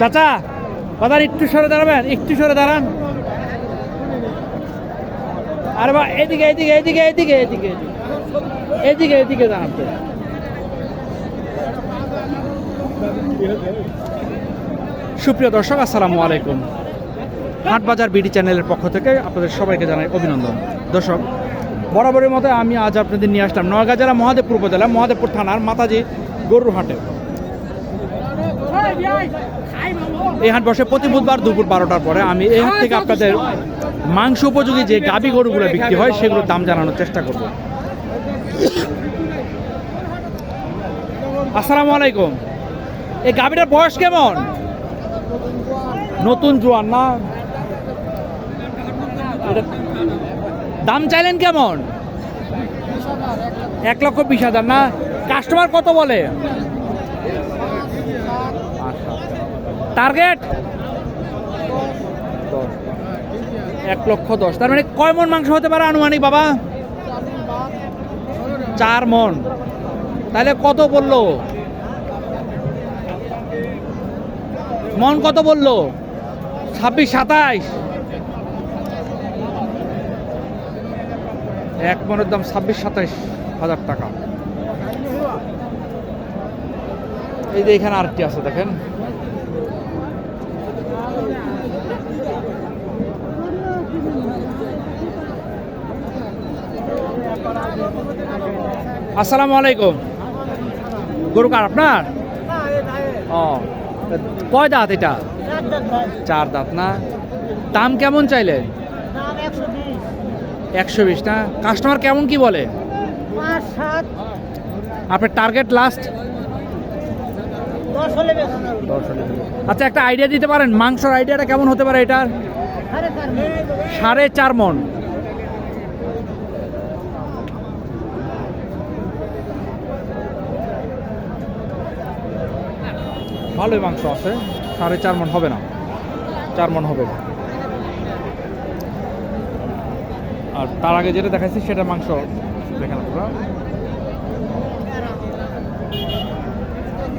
চাচা বাজার একটু সরে দাঁড়াবেন, একটু সরে দাঁড়ান। আরে বা, এদিকে এদিকে এদিকে এদিকে এদিকে এদিকে এদিকে দাঁড়াতে সুপ্রিয় দর্শক, আসসালামু আলাইকুম। হাটবাজার বিডি চ্যানেলের পক্ষ থেকে আপনাদের সবাইকে জানাই অভিনন্দন। দর্শক, বরাবরের মতো আমি আজ আপনাদের নিয়ে আসলাম নয়গা জেলা মহাদেবপুর উপজেলা মহাদেবপুর থানার মাতাজি গরুর হাটে। এই হাট বসে প্রতি বুধবার দুপুর বারোটার পরে। আমি এই হাট থেকে আপনাদের মাংস উপযোগী যে গাবি গরুগুলো বিক্রি হয়, সেগুলোর দাম জানানোর চেষ্টা করব। আসসালামু আলাইকুম। এই গাবিটার বয়স কেমন? নতুন জোয়ান না? দাম চাইলেন কেমন? এক লক্ষ বিশ হাজার না? কাস্টমার কত বলে? টার্গেট? এক লক্ষ দশ। তার মানে কয় মন মাংস হতে পারে আনুমানিক বাবা? চার মন। তাহলে কত বলল? মন কত বলল? ছাব্বিশ, সাতাইশ। এক মনের দাম ছাব্বিশ, সাতাইশ হাজার টাকা। এই যে এখানে আরেকটি আছে, দেখেন। আসসালামু আলাইকুম। গরু কার আপনার? ও, কয় দাঁত এটা? চার দাঁত না? দাম কেমন চাইলে একশো বিশ না? কাস্টমার কেমন কি বলে? আপনার টার্গেট লাস্ট? আচ্ছা একটা আইডিয়া দিতে পারেন? মাংসর আইডিয়াটা কেমন হতে পারে এটার? সাড়ে চার মন। ভালোই মাংস আছে সাড়ে চার মন হবে না। চার মন হবে। আর তার আগে যেটা দেখাচ্ছি সেটা মাংস দেখেন আপনারা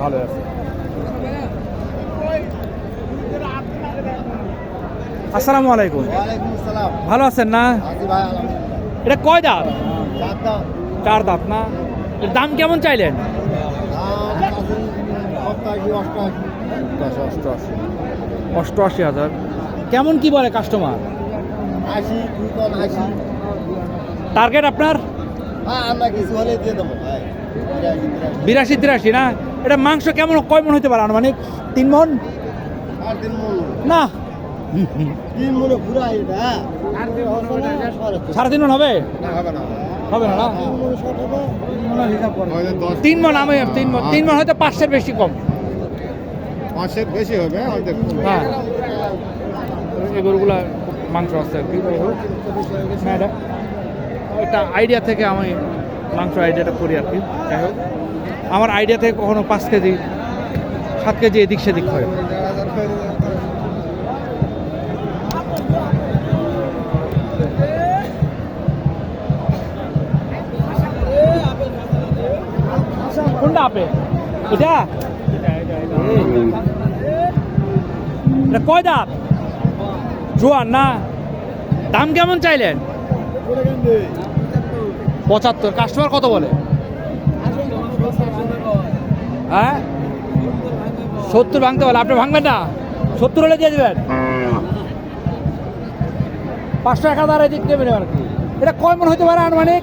ভালো আছে। আসসালামু আলাইকুম। ভালো আছেন না? এটা কয় দাঁত? চার দাঁত। না? দাম কেমন চাইলেন? অষ্টআশি? হাজার। কেমন কি বলে কাস্টমার টার্গেট আপনার? বিরাশি তিরাশি। না? এটা মাংস কেমন কয় মন হতে পারে আনুমানিক? তিন মন? না? সাড়ে তিন মন হবে? হবে না। তিন মন আমি তিন মন তিন মন হয়তো পাঁচশোর বেশি কম। পাঁচের বেশি হবে অর্ধেক হ্যাঁ। এই গরুগুলা মাংস আছে আর কি। ম্যাডাম, একটা আইডিয়া থেকে আমি মাংস আইডিয়াটা করি আর কি। যাই হোক, আমার আইডিয়া থেকে কখনো পাঁচ কেজি, সাত কেজি এদিক সেদিক হয়। কোনটা আপে এটা? এটা কয় দাঁত? জোয়ান না? দাম কেমন চাইলেন? পঁচাত্তর। কাস্টমার কত বলে? হ্যাঁ? সত্তর ভাঙতে বলে। আপনি ভাঙবেন না? সত্তর হলে দিয়ে দেবেন? পাঁচশো, এক হাজার এদিক দেবেন আর কি? এটা কয় মন হতে পারে আনুমানিক?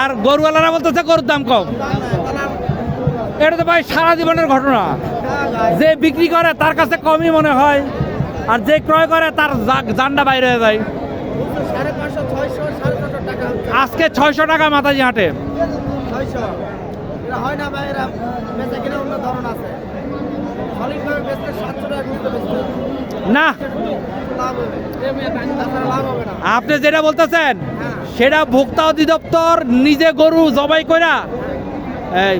আর গরুওয়ালারা বলতেছে গরুর দাম কম। এটা তো ভাই সারা জীবনের ঘটনা। যে বিক্রি করে তার কাছে কমই মনে হয়, আর যে ক্রয় করে তার জান্ডা বাইরে হয়ে যায়। আজকে ছয়শো টাকা মাতাজি হাটে। না। আপনি যেটা বলতেছেন সেটা ভোক্তা অধিদপ্তর নিজে গরু জবাই কইরা এই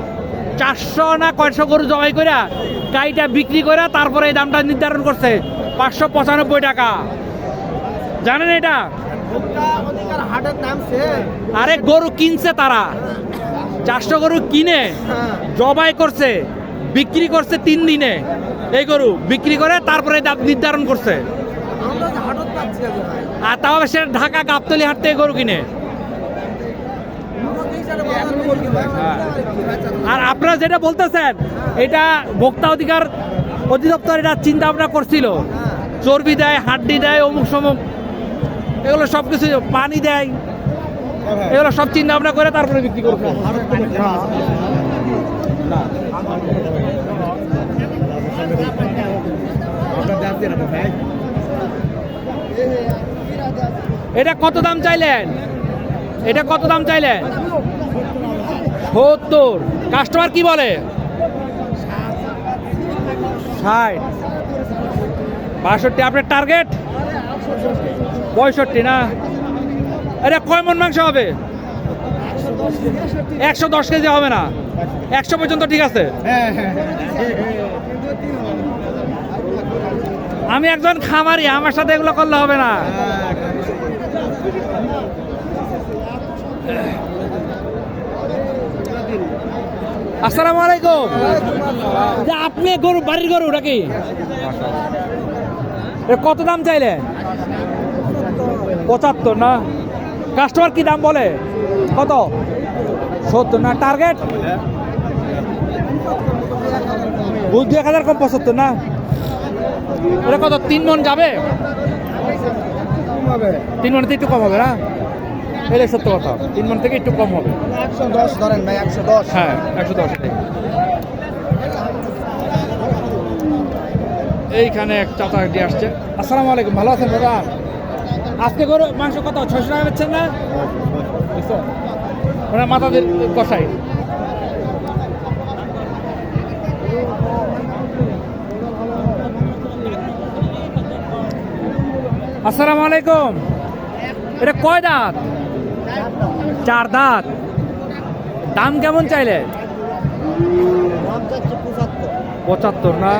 চারশো না কয়শো গরু জবাই কইরা গাইটা বিক্রি কইরা তারপরে এই দামটা নির্ধারণ করছে পাঁচশো পঁচানব্বই টাকা। জানেন এটা? আরে গরু কিনছে তারা। চারশো গরু কিনে হ্যাঁ। জবাই করছে। বিক্রি করছে তিন দিনে এই গরু বিক্রি করে তারপরে দাম নির্ধারণ করছে। আর তাও সেটা ঢাকা গাবতলি হাট থেকে গরু কিনে। হ্যাঁ। আর আপনারা যেটা বলতেছেন এটা ভোক্তা অধিকার অধিদপ্তর এটা চিন্তা ভাবনা করছিল। চর্বি দেয় হাড্ডি দেয় অমুক সমুক। এগুলো সব কিছু পানি দেয়। এগুলো সব চিন্তা ভাবনা করে তারপরে বিক্রি করবে এটা কত দাম চাইলেন? এটা কত দাম চাইলেন? সত্তর। কাস্টমার কি বলে? ষাট। বাষট্টি। আপনার টার্গেট? পঁয়ষট্টি না? এটা কয় মন মাংস হবে? একশো দশ কেজি হবে না। একশো পর্যন্ত ঠিক আছে? আমি একজন খামারি আমার সাথে এগুলো করলে হবে না। আসসালামু আলাইকুম। যে আপনি গরু বাড়ির গরু নাকি? কত দাম চাইলেন পঁচাত্তর না? কাস্টমার কি দাম বলে? কত? সত্তর না? টার্গেট বুঝ দু এক হাজার কম পঁচাত্তর না? এটা কত তিন মন যাবে? তিন মন থেকে একটু কম হবে না? এলে সত্য কথা। তিন মন থেকে একটু কম হবে। একশো দশ ধরেন ভাই একশো দশ। হ্যাঁ একশো দশ এইখানে এক চাচা দিয়ে আসছে। আসসালামু আলাইকুম ভালো আছেন দাদা? আজকে করে মাংস কত? ছয়শো টাকা বেচছেন না? মাথা দিয়ে কষাই আসসালামু আলাইকুম। এটা কয় দাঁত? চার দাঁত। দাম কেমন চাইলে? পঁচাত্তর। না?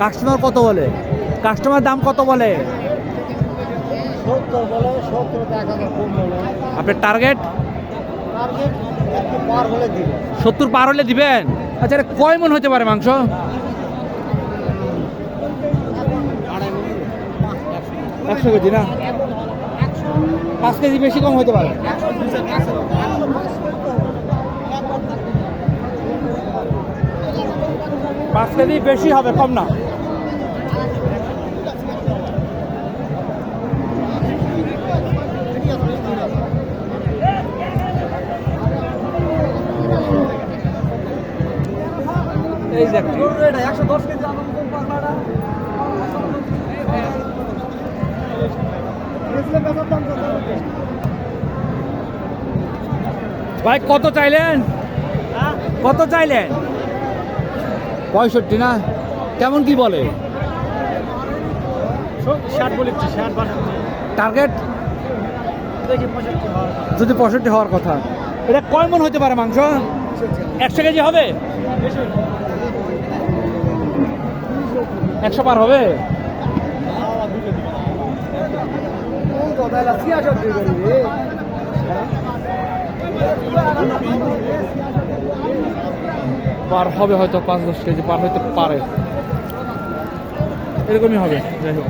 কাস্টমার কত বলে? কাস্টমার দাম কত বলে? আপনার টার্গেট টার্গেট পার হলে সত্তর পার হলে দিবেন? আচ্ছা কয় মন হতে পারে মাংস? একশো কেজি না? পাঁচ কেজি বেশি কম হতে পারে। পাঁচ কেজি বেশি হবে কম না। এই দেখ। একশো দশ কেজি ভাই কত চাইলেন? কত চাইলেন? পঁয়ষট্টি না? কেমন কি বলে? ষাট বলেছি টার্গেট দেখি পঁয়ষট্টি হওয়ার যদি পঁয়ষট্টি হওয়ার কথা। এটা কয় মন হতে পারে মাংস? একশো কেজি হবে? একশো পার হবে? পার হবে হয়তো পাঁচ দশ কেজি, পার হইতে পারে। এরকমই হবে, যাই হোক।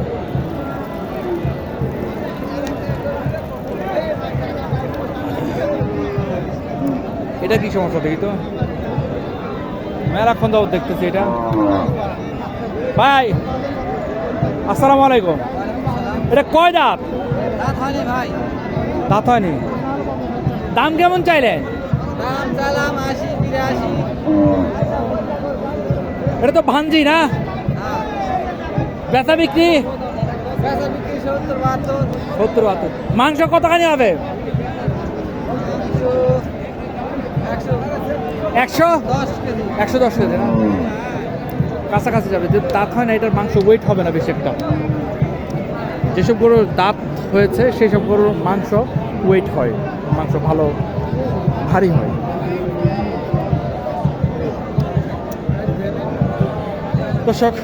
এটা কি সমস্যা দেখি তো? মেলাক্ষণ যাবত দেখতেছি এটা। ভাই আসসালামু আলাইকুম। এটা কয় দাঁত? রাত হয়নি ভাই দাঁত হয়নি দাম কেমন চাইলেন এটা তো ভাঞ্জি না? বেচা বিক্রি? সত্তর বাহাত্তর। মাংস কতখানি হবে? একশো দশ কেজি। একশো দশ কেজি না? কাছাকাছি যাবে। যে দাঁত হয় না, এটার মাংস ওয়েট হবে না বেশি একটা। যেসব গরুর দাঁত হয়েছে সেই সব গরুর মাংস ওয়েট হয়। মাংস ভালো, ভারী হয়। দর্শক,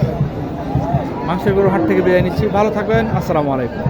মাংসের গরুর হাট থেকে বিদায় নিচ্ছি। ভালো থাকবেন। আসসালামু আলাইকুম।